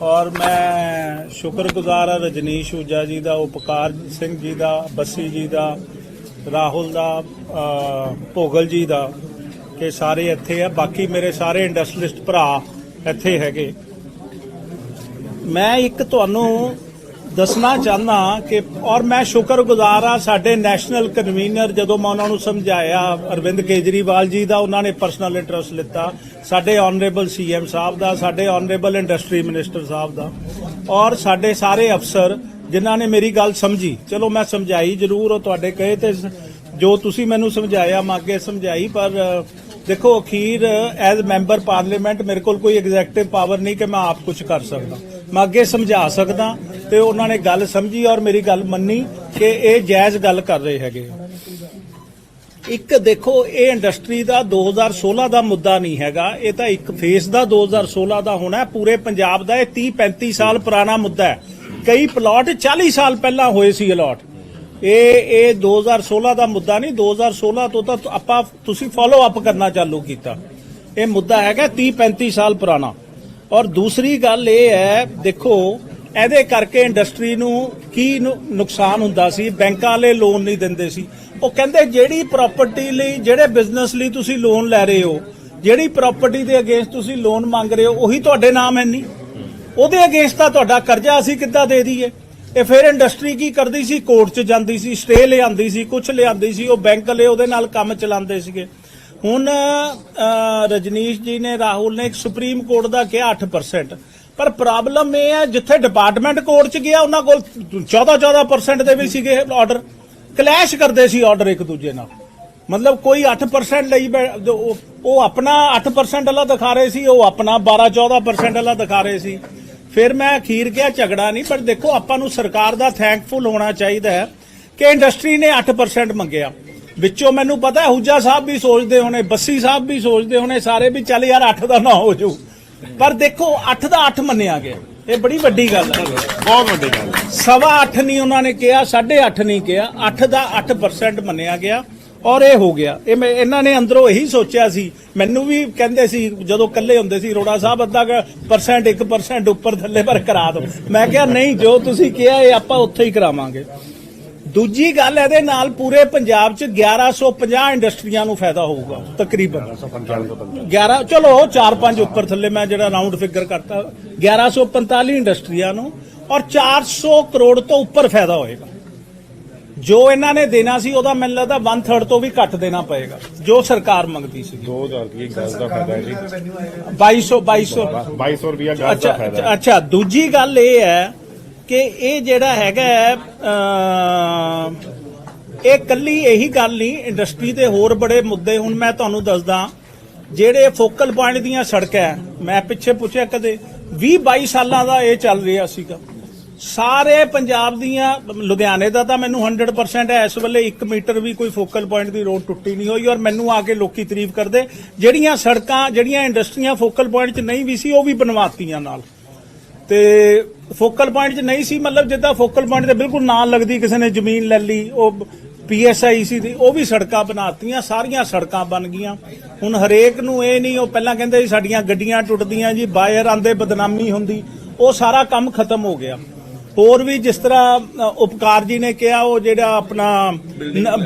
ਔਰ ਮੈਂ ਸ਼ੁਕਰਗੁਜ਼ਾਰ ਹਾਂ ਰਜਨੀਸ਼ ਊਜਾ ਜੀ ਦਾ, ਉਪਕਾਰ ਸਿੰਘ ਜੀ ਦਾ, ਬੱਸੀ ਜੀ ਦਾ ਰਾਹੁਲ ਦਾ ਭੋਗਲ ਜੀ ਦਾ ਕਿ ਸਾਰੇ ਇੱਥੇ ਆ। ਬਾਕੀ ਮੇਰੇ ਸਾਰੇ ਇੰਡਸਟਰੀਲਿਸਟ ਭਰਾ ਇੱਥੇ ਹੈਗੇ। ਮੈਂ ਇੱਕ ਤੁਹਾਨੂੰ ਦੱਸਣਾ ਚਾਹੁੰਦਾ ਕਿ, ਔਰ ਮੈਂ ਸ਼ੁਕਰਗੁਜ਼ਾਰ ਆ ਸਾਡੇ ਨੈਸ਼ਨਲ ਕਨਵੀਨਰ ਜਦੋਂ ਮੈਂ ਉਹਨਾਂ ਨੂੰ ਸਮਝਾਇਆ, ਅਰਵਿੰਦ ਕੇਜਰੀਵਾਲ ਜੀ ਦਾ, ਉਹਨਾਂ ਨੇ ਪਰਸਨਲ ਇੰਟਰਸਟ ਲਿੱਤਾ। ਸਾਡੇ ਆਨਰੇਬਲ ਸੀਐਮ ਸਾਹਿਬ ਦਾ, ਸਾਡੇ ਆਨਰੇਬਲ ਇੰਡਸਟਰੀ ਮਿਨਿਸਟਰ ਸਾਹਿਬ ਦਾ। ਔਰ ਸਾਡੇ ਸਾਰੇ ਅਫਸਰ ਜਿਨ੍ਹਾਂ ਨੇ ਮੇਰੀ ਗੱਲ ਸਮਝੀ। ਚਲੋ ਮੈਂ ਸਮਝਾਈ ਜ਼ਰੂਰ, ਉਹ ਤੁਹਾਡੇ ਕਹੇ ਤੇ ਜੋ ਤੁਸੀਂ ਮੈਨੂੰ ਸਮਝਾਇਆ, ਮੈਂ ਅੱਗੇ ਸਮਝਾਈ, ਪਰ ਦੇਖੋ ਅਖੀਰ, ਐਜ਼ ਮੈਂਬਰ ਪਾਰਲੀਮੈਂਟ ਮੇਰੇ ਕੋਲ ਕੋਈ ਐਗਜ਼ੈਕਟਿਵ ਪਾਵਰ ਨਹੀਂ ਕਿ ਮੈਂ ਆਪ ਕੁਝ ਕਰ ਸਕਦਾ। ਮੈਂ ਅੱਗੇ ਸਮਝਾ ਸਕਦਾ ਤੇ ਉਹਨਾਂ ਨੇ ਗੱਲ ਸਮਝੀ ਔਰ ਮੇਰੀ ਗੱਲ ਮੰਨੀ ਕਿ ਇਹ ਜਾਇਜ਼ ਗੱਲ ਕਰ ਰਹੇ ਹੈਗੇ। ਇੱਕ ਦੇਖੋ, ਇਹ ਇੰਡਸਟਰੀ ਦਾ 2016 ਦਾ ਮੁੱਦਾ ਨਹੀਂ ਹੈਗਾ, ਇਹ ਤਾਂ ਇੱਕ ਫੇਸ ਦਾ 2016 ਦਾ ਹੋਣਾ ਪੂਰੇ ਪੰਜਾਬ ਦਾ ਇਹ 30 35 ਸਾਲ ਪੁਰਾਣਾ ਮੁੱਦਾ ਹੈ। ਕਈ ਪਲਾਟ 40 ਸਾਲ ਪਹਿਲਾਂ ਹੋਏ ਸੀ ਅਲਾਟ ਇਹ ਇਹ 2016 ਦਾ ਮੁੱਦਾ ਨਹੀਂ 2016 ਤੋਂ ਤਾਂ ਆਪਾਂ, ਤੁਸੀਂ ਫਾਲੋ ਅਪ ਕਰਨਾ ਚਾਲੂ ਕੀਤਾ। ਇਹ ਮੁੱਦਾ ਹੈਗਾ 30 35 ਸਾਲ ਪੁਰਾਣਾ। ਔਰ ਦੂਸਰੀ ਗੱਲ ਇਹ ਹੈ, ਦੇਖੋ, ਇਹਦੇ ਕਰਕੇ ਇੰਡਸਟਰੀ ਨੂੰ ਕੀ ਨੁ- ਨੁਕਸਾਨ ਹੁੰਦਾ ਸੀ, ਬੈਂਕਾਂ ਵਾਲੇ ਲੋਨ ਨਹੀਂ ਦਿੰਦੇ ਸੀ। ਉਹ ਕਹਿੰਦੇ ਜਿਹੜੀ ਪ੍ਰਾਪਰਟੀ ਲਈ, ਜਿਹੜੇ ਬਿਜ਼ਨਸ ਲਈ ਤੁਸੀਂ ਲੋਨ ਲੈ ਰਹੇ ਹੋ, ਜਿਹੜੀ ਪ੍ਰਾਪਰਟੀ ਦੇ ਅਗੇਂਸਟ ਤੁਸੀਂ ਲੋਨ ਮੰਗ ਰਹੇ ਹੋ, ਉਹੀ ਤੁਹਾਡੇ ਨਾਮ ਹੈ ਨਹੀਂ ਉਹਦੇ ਅਗੇਂਸਟ ਤਾਂ ਤੁਹਾਡਾ ਕਰਜ਼ਾ ਅਸੀਂ ਕਿੱਦਾਂ ਦੇ ਦਈਏ? ਇਹ ਫਿਰ ਇੰਡਸਟਰੀ ਕੀ ਕਰਦੀ ਸੀ? ਕੋਰਟ 'ਚ ਜਾਂਦੀ ਸੀ ਸਟੇ ਲਿਆਂਦੀ ਸੀ ਕੁਝ ਲਿਆਂਦੀ ਸੀ, ਉਹ ਬੈਂਕ ਵਾਲੇ ਉਹਦੇ ਨਾਲ ਕੰਮ ਚਲਾਉਂਦੇ ਸੀਗੇ। ਹੁਣ ਰਜਨੀਸ਼ ਜੀ ਨੇ, ਰਾਹੁਲ ਨੇ ਇੱਕ ਸੁਪਰੀਮ ਕੋਰਟ ਦਾ ਕਿਹਾ 8% ਪਰ ਪ੍ਰੋਬਲਮ ਇਹ ਹੈ, ਜਿੱਥੇ ਡਿਪਾਰਟਮੈਂਟ ਕੋਰਟ 'ਚ ਗਿਆ, ਉਹਨਾਂ ਕੋਲ 14 14% ਦੇ ਵੀ ਸੀਗੇ ਆਰਡਰ ਕਲੈਸ਼ ਕਰਦੇ ਸੀ ਆਰਡਰ ਇੱਕ ਦੂਜੇ ਨਾਲ। ਮਤਲਬ ਕੋਈ 8% ਲਈ ਉਹ- ਆਪਣਾ 8% ਵਾਲਾ ਦਿਖਾ ਰਹੇ ਸੀ ਉਹ ਆਪਣਾ 12 14% ਵਾਲਾ ਦਿਖਾ ਰਹੇ ਸੀ। ਫਿਰ ਮੈਂ ਅਖੀਰ ਕਿਹਾ ਝਗੜਾ ਨਹੀਂ ਪਰ ਦੇਖੋ ਆਪਾਂ ਨੂੰ ਸਰਕਾਰ ਦਾ ਥੈਂਕਫੁਲ ਹੋਣਾ ਚਾਹੀਦਾ ਹੈ ਕਿ ਇੰਡਸਟਰੀ ਨੇ 8% ਮੰਗਿਆ। ਵਿੱਚੋਂ ਮੈਨੂੰ ਪਤਾ ਹੁਜਾ ਸਾਹਿਬ ਵੀ ਸੋਚਦੇ ਹੋਣੇ ਬੱਸੀ ਸਾਹਿਬ ਵੀ ਸੋਚਦੇ ਹੋਣੇ ਸਾਰੇ ਵੀ ਚੱਲ ਯਾਰ 8 ਦਾ ਨਾ ਹੋ ਜਾਊ। ਪਰ ਦੇਖੋ 8 ਦਾ 8 ਮੰਨਿਆ ਗਿਆ। ਇਹ ਬੜੀ ਵੱਡੀ ਗੱਲ ਹੈ। ਬਹੁਤ ਵੱਡੀ ਗੱਲ। ਸਵਾ 8 ਨਹੀਂ ਉਹਨਾਂ ਨੇ ਕਿਹਾ 8.5 ਨਹੀਂ ਕਿਹਾ 8 ਦਾ 8% ਮੰਨਿਆ ਗਿਆ। ਔਰ ਇਹ ਹੋ ਗਿਆ। ਇਹ ਮੈਂ ਇਹਨਾਂ ਨੇ ਅੰਦਰੋਂ ਇਹੀ ਸੋਚਿਆ ਸੀ। ਮੈਨੂੰ ਵੀ ਕਹਿੰਦੇ ਸੀ, ਜਦੋਂ ਇਕੱਲੇ ਹੁੰਦੇ ਸੀ, ਰੋੜਾ ਸਾਹਿਬ ਅੱਧਾ ਪਰਸੈਂਟ 1% ਉੱਪਰ ਥੱਲੇ ਪਰ ਕਰਾ ਦਿਓ। ਮੈਂ ਕਿਹਾ, ਨਹੀਂ, ਜੋ ਤੁਸੀਂ ਕਿਹਾ, ਇਹ ਆਪਾਂ ਉੱਥੇ ਹੀ ਕਰਾਵਾਂਗੇ। ਦੂਜੀ ਗੱਲ, ਇਹਦੇ ਨਾਲ ਪੂਰੇ ਪੰਜਾਬ 'ਚ 1150 ਇੰਡਸਟਰੀਆਂ ਨੂੰ ਫਾਇਦਾ ਹੋਊਗਾ, ਤਕਰੀਬਨ। 11 ਚਲੋ 4-5 ਉੱਪਰ ਥੱਲੇ ਮੈਂ ਜਿਹੜਾ ਰਾਉਂਡ ਫਿਗਰ ਕਰਤਾ 1145 ਇੰਡਸਟਰੀਆਂ ਨੂੰ ਔਰ 400 ਕਰੋੜ ਤੋਂ ਉੱਪਰ ਫਾਇਦਾ ਹੋਏਗਾ। ਜੋ ਇਹਨਾਂ ਨੇ ਦੇਣਾ ਸੀ ਉਹਦਾ ਮੈਨੂੰ ਲੱਗਦਾ 1/3 ਤੋਂ ਵੀ ਘੱਟ ਦੇਣਾ ਪਏਗਾ ਜੋ ਸਰਕਾਰ ਮੰਗਦੀ ਸੀ 2000 ਰੁਪਏ ਗੈਸ ਦਾ ਫਾਇਦਾ ਹੈ ਜੀ। 2200 2200 2200 ਰੁਪਏ ਗੈਸ ਅੱਛਾ ਦਾ ਫਾਇਦਾ ਹੈ। ਅੱਛਾ ਦੂਜੀ ਗੱਲ ਇਹ ਹੈ ਕਿ ਇਹ ਜਿਹੜਾ ਹੈਗਾ ਇਹ ਕੱਲੀ ਇਹੀ ਗੱਲ ਨਹੀਂ ਇੰਡਸਟਰੀ ਦੇ ਹੋਰ ਬੜੇ ਮੁੱਦੇ ਹੁਣ ਮੈਂ ਤੁਹਾਨੂੰ ਦੱਸਦਾ ਜਿਹੜੇ ਫੋਕਲ ਪੁਆਇੰਟ ਦੀਆਂ ਸੜਕਾਂ ਮੈਂ ਪਿੱਛੇ ਪੁੱਛਿਆ ਕਦੇ 20 22 ਸਾਲਾਂ ਦਾ ਇਹ ਚੱਲ ਰਿਹਾ ਸੀਗਾ। ਸਾਰੇ ਪੰਜਾਬ ਦੀਆਂ, ਲੁਧਿਆਣੇ ਦਾ ਤਾਂ ਮੈਨੂੰ 100% ਹੈ, ਇਸ ਵੇਲੇ 1 ਮੀਟਰ ਵੀ ਕੋਈ ਫੋਕਲ ਪੁਆਇੰਟ ਦੀ ਰੋਡ ਟੁੱਟੀ ਨਹੀਂ ਹੋਈ ਔਰ ਮੈਨੂੰ ਆ ਕੇ ਲੋਕੀ ਤਾਰੀਫ ਕਰਦੇ, ਜਿਹੜੀਆਂ ਸੜਕਾਂ, ਜਿਹੜੀਆਂ ਇੰਡਸਟਰੀਆਂ ਫੋਕਲ ਪੁਆਇੰਟ 'ਚ ਨਹੀਂ ਵੀ ਸੀ, ਉਹ ਵੀ ਬਣਵਾਤੀਆਂ ਨਾਲ। ਤੇ ਫੋਕਲ ਪੁਆਇੰਟ 'ਚ ਨਹੀਂ ਸੀ, ਮਤਲਬ ਜਿੱਦਾਂ ਫੋਕਲ ਪੁਆਇੰਟ ਦੇ ਬਿਲਕੁਲ ਨਾਲ ਲੱਗਦੀ ਕਿਸੇ ਨੇ ਜ਼ਮੀਨ ਲੈ ਲਈ, ਉਹ ਪੀਐਸਆਈ ਸੀ ਦੀ, ਉਹ ਵੀ ਸੜਕਾਂ ਬਣਾਤੀਆਂ, ਸਾਰੀਆਂ ਸੜਕਾਂ ਬਣ ਗਈਆਂ। ਹੁਣ ਹਰੇਕ ਨੂੰ ਇਹ ਨਹੀਂ, ਉਹ ਪਹਿਲਾਂ ਕਹਿੰਦੇ ਸੀ, ਸਾਡੀਆਂ ਗੱਡੀਆਂ ਟੁੱਟਦੀਆਂ ਜੀ ਬਾਇਰ ਆਂਦੇ ਬਦਨਾਮੀ ਹੁੰਦੀ, ਉਹ ਸਾਰਾ ਕੰਮ ਖਤਮ ਹੋ ਗਿਆ। ਹੋਰ ਵੀ ਜਿਸ ਤਰ੍ਹਾਂ ਉਪਕਾਰ ਜੀ ਨੇ ਕਿਹਾ ਉਹ ਜਿਹੜਾ ਆਪਣਾ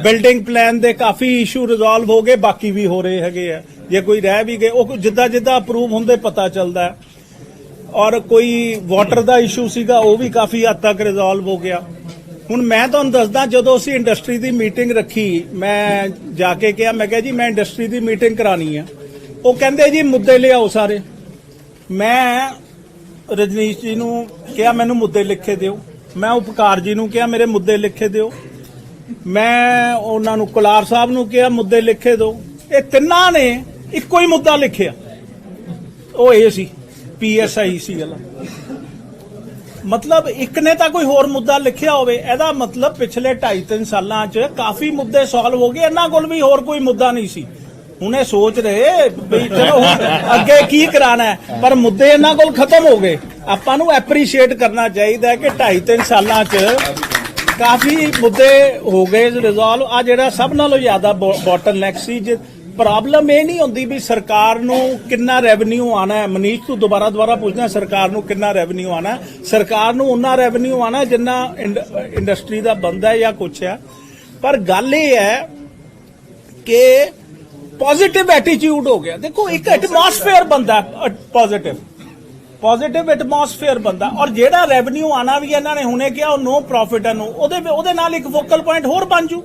ਬਿਲਡਿੰਗ ਪਲਾਨ ਦੇ ਕਾਫੀ ਇਸ਼ੂ ਰਿਜ਼ੋਲਵ ਹੋ ਗਏ ਬਾਕੀ ਵੀ ਹੋ ਰਹੇ ਹੈਗੇ ਆ। ਜੇ ਕੋਈ ਰਹਿ ਵੀ ਗਏ ਉਹ ਜਿੱਦਾਂ ਜਿੱਦਾਂ ਅਪਰੂਵ ਹੁੰਦੇ ਪਤਾ ਚੱਲਦਾ ਔਰ ਕੋਈ ਵਾਟਰ ਦਾ ਇਸ਼ੂ ਸੀਗਾ ਉਹ ਵੀ ਕਾਫੀ ਹੱਦ ਤੱਕ ਰਿਜ਼ੋਲਵ ਹੋ ਗਿਆ। ਹੁਣ ਮੈਂ ਤੁਹਾਨੂੰ ਦੱਸਦਾ ਜਦੋਂ ਅਸੀਂ ਇੰਡਸਟਰੀ ਦੀ ਮੀਟਿੰਗ ਰੱਖੀ ਮੈਂ ਜਾ ਕੇ ਕਿਹਾ ਮੈਂ ਕਿਹਾ ਜੀ ਮੈਂ ਇੰਡਸਟਰੀ ਦੀ ਮੀਟਿੰਗ ਕਰਾਣੀ ਆ। ਉਹ ਕਹਿੰਦੇ ਜੀ ਮੁੱਦੇ ਲਿਆਓ ਸਾਰੇ। ਮੈਂ ਰਜਨੀਸ਼ ਜੀ ਨੂੰ ਕਿਹਾ, ਮੈਨੂੰ ਮੁੱਦੇ ਲਿਖੇ ਦਿਓ। ਮੈਂ ਉਪਕਾਰ ਜੀ ਨੂੰ ਕਿਹਾ, ਮੇਰੇ ਮੁੱਦੇ ਲਿਖੇ ਦਿਓ। ਮੈਂ ਉਹਨਾਂ ਨੂੰ ਕੁਲਾਰ ਸਾਹਿਬ ਨੂੰ ਕਿਹਾ, ਮੁੱਦੇ ਲਿਖੇ ਦਿਓ। ਇਹ ਤਿੰਨਾਂ ਨੇ ਇੱਕੋ ਹੀ ਮੁੱਦਾ ਲਿਖਿਆ। ਉਹ ਇਹ ਸੀ ਪੀਐਸਆਈ ਸੀ ਵਾਲਾ। ਮਤਲਬ ਇੱਕ ਨੇ ਤਾਂ ਕੋਈ ਹੋਰ ਮੁੱਦਾ ਲਿਖਿਆ ਹੋਵੇ, ਇਹਦਾ ਮਤਲਬ ਪਿਛਲੇ 2.5-3 ਸਾਲਾਂ 'ਚ ਕਾਫੀ ਮੁੱਦੇ ਸੋਲਵ ਹੋ ਗਏ। ਇਹਨਾਂ ਕੋਲ ਵੀ ਹੋਰ ਕੋਈ ਮੁੱਦਾ ਨਹੀਂ ਸੀ। ਹੁਣ ਇਹ ਸੋਚ ਰਹੇ ਵੀ ਚਲੋ ਹੁਣ ਅੱਗੇ ਕੀ ਕਰਾਣਾ ਹੈ। ਪਰ ਮੁੱਦੇ ਇਹਨਾਂ ਕੋਲ ਖਤਮ ਹੋ ਗਏ। ਆਪਾਂ ਨੂੰ ਐਪਰੀਸ਼ੀਏਟ ਕਰਨਾ ਚਾਹੀਦਾ ਹੈ ਕਿ 2.5-3 ਸਾਲਾਂ 'ਚ ਕਾਫੀ ਮੁੱਦੇ ਹੋ ਗਏ ਰਿਜ਼ੋਲਵ ਆ ਜਿਹੜਾ ਸਭ ਨਾਲੋਂ ਜ਼ਿਆਦਾ ਬੋਟਲਨੈਕ ਸੀ, ਜੇ ਪ੍ਰੋਬਲਮ ਇਹ ਨਹੀਂ ਹੁੰਦੀ ਵੀ ਸਰਕਾਰ ਨੂੰ ਕਿੰਨਾ ਰੈਵਨਿਊ ਆਣਾ ਹੈ। ਮਨੀਸ਼, ਤੂੰ ਦੁਬਾਰਾ ਦੁਬਾਰਾ ਪੁੱਛਦਾ ਸਰਕਾਰ ਨੂੰ ਕਿੰਨਾ ਰੈਵਨਿਊ ਆਣਾ ਸਰਕਾਰ ਨੂੰ ਉਹਨਾਂ ਰੈਵਨਿਊ ਆਣਾ ਹੈ ਜਿੰਨਾ ਇੰਡਸਟਰੀ ਦਾ ਬੰਦਾ ਹੈ ਜਾਂ ਕੁਛ ਹੈ। ਪਰ ਗੱਲ ਇਹ ਹੈ ਕਿ ਪੋਜ਼ਿਟਿਵ ਐਟੀਟਿਊਡ ਹੋ ਗਿਆ। ਦੇਖੋ, ਇੱਕ ਐਟਮੋਸਫੇਅਰ ਬੰਦਾ ਪੋਜ਼ਿਟਿਵ ਪੋਜ਼ਿਟਿਵ ਐਟਮੋਸਫੇਅਰ ਬੰਦਾ। ਔਰ ਜਿਹੜਾ ਰੈਵਨਿਊ ਆਣਾ ਵੀ ਇਹਨਾਂ ਨੇ, ਹੁਣੇ ਕਿਹਾ, ਉਹ ਨੋ ਪ੍ਰੋਫਿਟ ਨੂੰ ਉਹਦੇ ਉਹਦੇ ਨਾਲ ਇੱਕ ਫੋਕਲ ਪੁਆਇੰਟ ਹੋਰ ਬਣ ਜੂ।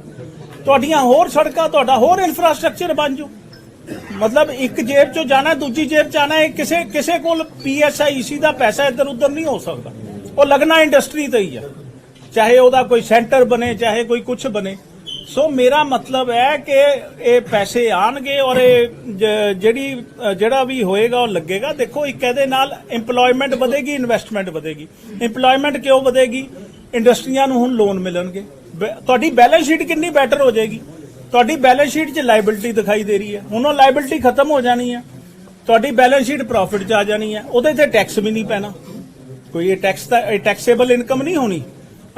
ਤੁਹਾਡੀਆਂ ਹੋਰ ਸੜਕਾਂ, ਤੁਹਾਡਾ ਹੋਰ ਇਨਫਰਾਸਟ੍ਰਕਚਰ ਬਣ ਜੂ। ਮਤਲਬ ਇੱਕ ਜੇਬ ਚੋਂ ਜਾਣਾ, ਦੂਜੀ ਜੇਬ ਚ ਆਣਾ ਹੈ ਕਿਸੇ ਕਿਸੇ ਕੋਲ ਪੀਐਸਆਈਸੀ ਦਾ ਪੈਸਾ ਇੱਧਰ ਉੱਧਰ ਨਹੀਂ ਹੋ ਸਕਦਾ। ਉਹ ਲੱਗਣਾ ਇੰਡਸਟਰੀ ਤੇ ਹੀ ਹੈ ਚਾਹੇ ਉਹਦਾ ਕੋਈ ਸੈਂਟਰ ਬਣੇ, ਚਾਹੇ ਕੋਈ ਕੁਝ ਬਣੇ। ਸੋ ਮੇਰਾ ਮਤਲਬ ਹੈ ਕਿ ਇਹ ਪੈਸੇ ਆਣਗੇ ਔਰ ਇਹ ਜਿਹੜੀ ਜਿਹੜਾ ਵੀ ਹੋਏਗਾ ਉਹ ਲੱਗੇਗਾ। ਦੇਖੋ, ਇੱਕ ਇਹਦੇ ਨਾਲ EMPLOYMENT ਵਧੇਗੀ ਇਨਵੈਸਟਮੈਂਟ ਵਧੇਗੀ। EMPLOYMENT ਕਿਉਂ ਵਧੇਗੀ? ਇੰਡਸਟਰੀਆਂ ਨੂੰ ਹੁਣ ਲੋਨ ਮਿਲਣਗੇ। ਬ- ਤੁਹਾਡੀ ਬੈਲੈਂਸ ਸ਼ੀਟ ਕਿੰਨੀ ਬੈਟਰ ਹੋ ਜਾਏਗੀ? ਤੁਹਾਡੀ ਬੈਲੈਂਸ ਸ਼ੀਟ 'ਚ ਲਾਇਬਿਲਟੀ ਦਿਖਾਈ ਦੇ ਰਹੀ ਹੈ। ਹੁਣ ਉਹ ਲਾਇਬਿਲਟੀ ਖਤਮ ਹੋ ਜਾਣੀ ਹੈ। ਤੁਹਾਡੀ ਬੈਲੈਂਸ ਸ਼ੀਟ ਪ੍ਰੋਫਿਟ 'ਚ ਆ ਜਾਣੀ ਹੈ। ਉਹਦੇ ਤੇ ਟੈਕਸ ਵੀ ਨਹੀਂ ਪੈਣਾ। ਕੋਈ ਇਹ ਟੈਕਸ ਦਾ ਟੈਕਸੇਬਲ ਇਨਕਮ ਨਹੀਂ ਹੋਣੀ।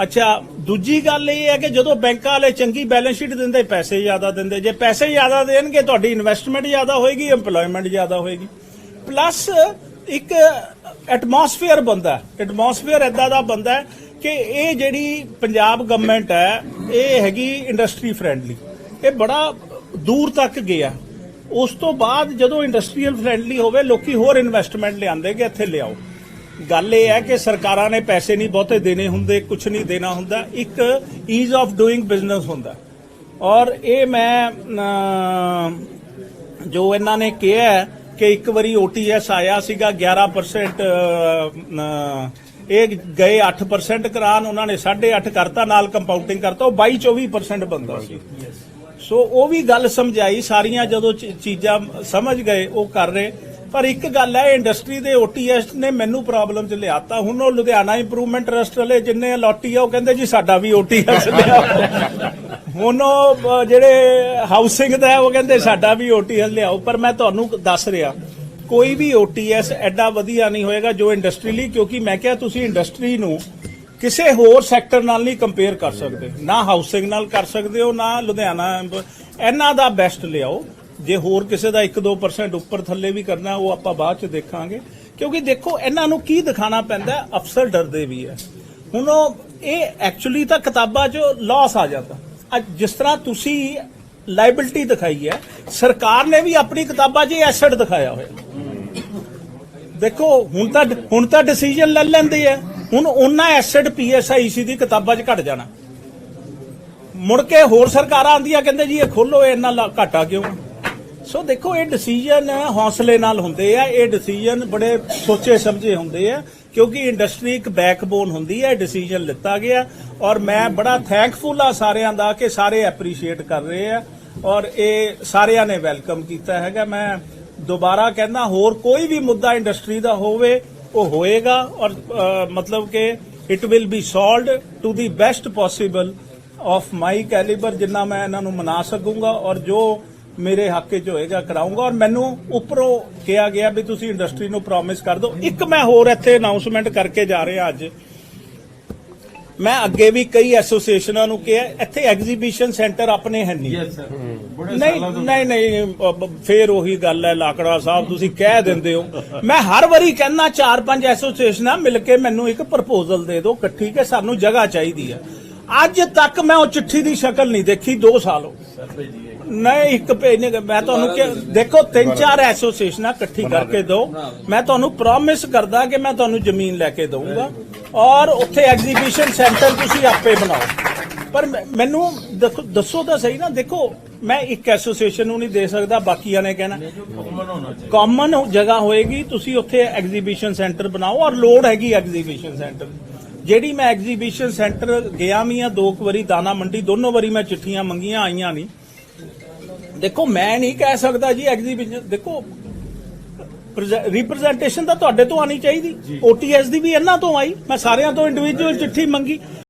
ਅੱਛਾ, ਦੂਜੀ ਗੱਲ ਇਹ ਹੈ ਕਿ ਜਦੋਂ ਬੈਂਕਾਂ ਵਾਲੇ ਚੰਗੀ ਬੈਲੈਂਸ ਸ਼ੀਟ ਦਿੰਦੇ, ਪੈਸੇ ਜ਼ਿਆਦਾ ਦਿੰਦੇ, ਜੇ ਪੈਸੇ ਜ਼ਿਆਦਾ ਦੇਣਗੇ, ਤੁਹਾਡੀ ਇਨਵੈਸਟਮੈਂਟ ਜ਼ਿਆਦਾ ਹੋਏਗੀ, EMPLOYMENT ਜ਼ਿਆਦਾ ਹੋਏਗੀ। ਪਲੱਸ ਇੱਕ ਐਟਮੋਸਫੇਅਰ ਬੰਦਾ ਐਟਮੋਸਫੇਅਰ ਐਦਾਂ ਦਾ ਬੰਦਾ ਕਿ ਇਹ ਜਿਹੜੀ ਪੰਜਾਬ ਗਵਰਨਮੈਂਟ ਹੈ, ਇਹ ਹੈਗੀ ਇੰਡਸਟਰੀ ਫ੍ਰੈਂਡਲੀ ਇਹ ਬੜਾ ਦੂਰ ਤੱਕ ਗਿਆ। ਉਸ ਤੋਂ ਬਾਅਦ ਜਦੋਂ ਇੰਡਸਟਰੀਅਲ ਫ੍ਰੈਂਡਲੀ ਹੋਵੇ, ਲੋਕੀ ਹੋਰ ਇਨਵੈਸਟਮੈਂਟ ਲਿਆਂਦੇ ਕਿ ਇੱਥੇ ਲਿਆਓ। ਗੱਲ ਇਹ ਹੈ ਕਿ ਸਰਕਾਰਾਂ ਨੇ ਪੈਸੇ ਨਹੀਂ ਬਹੁਤੇ ਦੇਣੇ ਹੁੰਦੇ ਕੁਝ ਨਹੀਂ ਦੇਣਾ ਹੁੰਦਾ ਇੱਕ ਈਜ਼ ਆਫ ਡੂਇੰਗ ਬਿਜ਼ਨਸ ਹੁੰਦਾ। ਔਰ ਇਹ ਮੈਂ ਜੋ ਇਹਨਾਂ ਨੇ ਕਿਹਾ ਕਿ ਇੱਕ ਵਾਰੀ OTS ਆਇਆ ਸੀਗਾ 11% ਅਮ, ਇਹ ਗਏ 8% ਕਰਾਨ ਉਹਨਾਂ ਨੇ 8.5 ਕਰਤਾ ਨਾਲ ਕੰਪਾਊਂਡਿੰਗ ਕਰਤਾ ਉਹ 22 24% ਬੰਦਾ ਸੀ। ਸੋ ਉਹ ਵੀ ਗੱਲ ਸਮਝਾਈ ਸਾਰੀਆਂ ਜਦੋਂ ਚੀਜ਼ਾਂ ਸਮਝ ਗਏ ਉਹ ਕਰ ਰਹੇ। ਪਰ ਇੱਕ ਗੱਲ ਹੈ ਇੰਡਸਟਰੀ ਦੇ ਓਟੀਐਸ ਨੇ ਮੈਨੂੰ ਪ੍ਰੋਬਲਮ ਚ ਲਿਆਤਾ। ਹੁਣ ਉਹ ਲੁਧਿਆਣਾ ਇੰਪਰੂਵਮੈਂਟ ਟਰਸਟ ਵਾਲੇ ਜਿੰਨੇ ਅਲੋਟੀ ਆ, ਉਹ ਕਹਿੰਦੇ ਜੀ ਸਾਡਾ ਵੀ ਓਟੀਐਸ ਲਿਆਓ। ਹੁਣ ਉਹ ਜਿਹੜੇ ਹਾਊਸਿੰਗ ਦਾ ਉਹ ਕਹਿੰਦੇ ਸਾਡਾ ਵੀ ਓਟੀਐਸ ਲਿਆਓ। ਪਰ ਮੈਂ ਤੁਹਾਨੂੰ ਦੱਸ ਰਿਹਾ, ਕੋਈ ਵੀ ਓਟੀਐਸ ਐਡਾ ਵਧੀਆ ਨਹੀਂ ਹੋਏਗਾ ਜੋ ਇੰਡਸਟਰੀ ਲਈ, ਕਿਉਂਕਿ ਮੈਂ ਕਿਹਾ ਤੁਸੀਂ ਇੰਡਸਟਰੀ ਨੂੰ ਕਿਸੇ ਹੋਰ ਸੈਕਟਰ ਨਾਲ ਨਹੀਂ ਕੰਪੇਅਰ ਕਰ ਸਕਦੇ। ਨਾ ਹਾਊਸਿੰਗ ਨਾਲ ਕਰ ਸਕਦੇ ਹੋ, ਨਾ ਲੁਧਿਆਣਾ ਐਂਬ- ਇਹਨਾਂ ਦਾ ਬੈਸਟ ਲਿਆਓ। ਜੇ ਹੋਰ ਕਿਸੇ ਦਾ 1-2% ਉੱਪਰ ਥੱਲੇ ਵੀ ਕਰਨਾ, ਉਹ ਆਪਾਂ ਬਾਅਦ ਚ ਦੇਖਾਂਗੇ। ਕਿਉਂਕਿ ਦੇਖੋ, ਇਹਨਾਂ ਨੂੰ ਕੀ ਦਿਖਾਣਾ ਪੈਂਦਾ? ਅਫਸਰ ਡਰਦੇ ਵੀ ਹੈ। ਹੁਣ ਉਹ, ਇਹ ਐਕਚੁਅਲੀ ਤਾਂ ਕਿਤਾਬਾਂ 'ਚ ਲਾਸ ਆ ਜਾਂਦਾ। ਅੱਜ ਜਿਸ ਤਰ੍ਹਾਂ ਤੁਸੀਂ ਲਾਇਬਿਲਟੀ ਦਿਖਾਈ ਹੈ, ਸਰਕਾਰ ਨੇ ਵੀ ਆਪਣੀ ਕਿਤਾਬਾਂ 'ਚ ਐਸੈਟ ਦਿਖਾਇਆ ਹੋਇਆ। ਦੇਖੋ, ਹੁਣ ਤਾਂ ਹੁਣ ਤਾਂ ਡਿਸੀਜਨ ਲੈ ਲੈਂਦੇ ਆ। ਹੁਣ ਉਹਨਾਂ ਐਸੈਟ ਪੀਐਸਆਈਸੀ ਦੀ ਕਿਤਾਬਾਂ 'ਚ ਘਟ ਜਾਣਾ। ਮੁੜ ਕੇ ਹੋਰ ਸਰਕਾਰਾਂ ਆਂਦੀਆਂ ਕਹਿੰਦੇ ਜੀ, ਇਹ ਖੋਲੋ, ਇਹ ਇੰਨਾ ਲਾ- ਘਾਟਾ ਕਿਉਂ? ਸੋ ਦੇਖੋ, ਇਹ ਡਿਸੀਜਨ ਹੌਸਲੇ ਨਾਲ ਹੁੰਦੇ ਆ। ਇਹ ਡਿਸੀਜਨ ਬੜੇ ਸੋਚੇ ਸਮਝੇ ਹੁੰਦੇ ਆ, ਕਿਉਂਕਿ ਇੰਡਸਟਰੀ ਇੱਕ ਬੈਕਬੋਨ ਹੁੰਦੀ ਹੈ ਡਿਸੀਜਨ ਲਿੱਤਾ ਗਿਆ। ਔਰ ਮੈਂ ਬੜਾ ਥੈਂਕਫੁਲ ਆ ਸਾਰਿਆਂ ਦਾ ਕਿ ਸਾਰੇ ਐਪਰੀਸ਼ੀਏਟ ਕਰ ਰਹੇ ਆ। ਔਰ ਇਹ ਸਾਰਿਆਂ ਨੇ ਵੈਲਕਮ ਕੀਤਾ ਹੈਗਾ। ਮੈਂ ਦੁਬਾਰਾ ਕਹਿੰਦਾ, ਹੋਰ ਕੋਈ ਵੀ ਮੁੱਦਾ ਇੰਡਸਟਰੀ ਦਾ ਹੋਵੇ, ਉਹ ਹੋਏਗਾ। ਔਰ ਮਤਲਬ ਕਿ it will be solved to the best possible of my calibre ਜਿੰਨਾ ਮੈਂ ਇਹਨਾਂ ਨੂੰ ਮਨਾ ਸਕੂੰਗਾ। ਔਰ ਜੋ ਮੇਰੇ ਹੱਕ 'ਚ ਹੋਏਗਾ ਕਰਾਉਂਗਾ ਔਰ ਮੈਨੂੰ ਉੱਪਰੋਂ ਕਿਹਾ ਗਿਆ ਵੀ ਤੁਸੀਂ ਇੰਡਸਟਰੀ ਨੂੰ ਪ੍ਰੋਮਿਸ ਕਰ ਦਿਓ। ਇੱਕ ਮੈਂ ਹੋਰ ਇੱਥੇ ਅਨਾਉਂਸਮੈਂਟ ਕਰਕੇ ਜਾ ਰਿਹਾ ਅੱਜ। ਮੈਂ ਅੱਗੇ ਵੀ ਕਈ ਐਸੋਸੀਏਸ਼ਨਾਂ ਨੂੰ ਕਿਹਾ ਇੱਥੇ ਐਗਜ਼ੀਬਿਸ਼ਨ ਸੈਂਟਰ ਆਪਣੇ ਹੈ ਨਹੀਂ। ਨਹੀਂ ਨਹੀਂ ਨਹੀਂ ਫੇਰ ਉਹੀ ਗੱਲ ਹੈ ਲਾਕੜਾ ਸਾਹਿਬ ਤੁਸੀਂ ਕਹਿ ਦਿੰਦੇ ਹੋ। ਮੈਂ ਹਰ ਵਾਰੀ ਕਹਿੰਦਾ ਚਾਰ ਪੰਜ ਐਸੋਸੀਏਸ਼ਨਾਂ ਮਿਲ ਕੇ ਮੈਨੂੰ ਇੱਕ ਪ੍ਰਪੋਜ਼ਲ ਦੇ ਦਿਓ ਇਕੱਠੀ ਕਿ ਸਾਨੂੰ ਜਗ੍ਹਾ ਚਾਹੀਦੀ ਹੈ। ਅੱਜ ਤੱਕ ਮੈਂ ਉਹ ਚਿੱਠੀ ਦੀ ਸ਼ਕਲ ਨਹੀਂ ਦੇਖੀ 2 ਸਾਲ ਹੋ ਨਹੀਂ ਇੱਕ ਪੇਜ ਨਹੀਂ ਮੈਂ ਤੁਹਾਨੂੰ ਕਿ ਦੇਖੋ ਤਿੰਨ ਚਾਰ ਐਸੋਸੀਏਸ਼ਨਾਂ ਇਕੱਠੀ ਕਰਕੇ ਦਿਓ। ਮੈਂ ਤੁਹਾਨੂੰ ਪ੍ਰੋਮਿਸ ਕਰਦਾ ਕਿ ਮੈਂ ਤੁਹਾਨੂੰ ਜ਼ਮੀਨ ਲੈ ਕੇ ਦਊਂਗਾ। ਔਰ ਉੱਥੇ ਐਗਜ਼ੀਬਿਸ਼ਨ ਸੈਂਟਰ ਤੁਸੀਂ ਆਪੇ ਬਣਾਓ। ਪਰ ਮੈਨੂੰ ਦੇਖੋ ਦੱਸੋ ਤਾਂ ਸਹੀ ਨਾ। ਦੇਖੋ ਮੈਂ ਇੱਕ ਐਸੋਸੀਏਸ਼ਨ ਨੂੰ ਨਹੀਂ ਦੇ ਸਕਦਾ ਬਾਕੀਆਂ ਨੇ ਕਹਿਣਾ। ਕਾਮਨ ਹੋਣਾ ਚਾਹੀਦਾ। ਕਾਮਨ ਜਗ੍ਹਾ ਹੋਏਗੀ ਤੁਸੀਂ ਉੱਥੇ ਐਗਜ਼ੀਬਿਸ਼ਨ ਸੈਂਟਰ ਬਣਾਓ। ਔਰ ਲੋੜ ਹੈਗੀ ਐਗਜ਼ੀਬਿਸ਼ਨ ਸੈਂਟਰ ਜਿਹੜੀ ਮੈਂ ਐਗਜ਼ੀਬਿਸ਼ਨ ਸੈਂਟਰ ਗਿਆ ਵੀ ਆ ਦੋ ਕੁ ਵਾਰੀ ਦਾਣਾ ਮੰਡੀ ਦੋਨੋਂ ਵਾਰੀ ਮੈਂ ਚਿੱਠੀਆਂ ਮੰਗੀਆਂ ਆਈਆਂ ਨਹੀਂ। ਦੇਖੋ ਮੈਂ ਨਹੀਂ ਕਹਿ ਸਕਦਾ ਜੀ ਐਗਜ਼ੀਬਿਸ਼ਨ ਦੇਖੋ ਰਿਪਰੈਜ਼ੈਂਟੇਸ਼ਨ ਤਾਂ ਤੁਹਾਡੇ ਤੋਂ ਆਣੀ ਚਾਹੀਦੀ। ਓਟੀਐਸ ਦੀ ਵੀ ਇਹਨਾਂ ਤੋਂ ਆਈ। ਮੈਂ ਸਾਰਿਆਂ ਤੋਂ ਇੰਡੀਵਿਜੂਅਲ ਚਿੱਠੀ ਮੰਗੀ।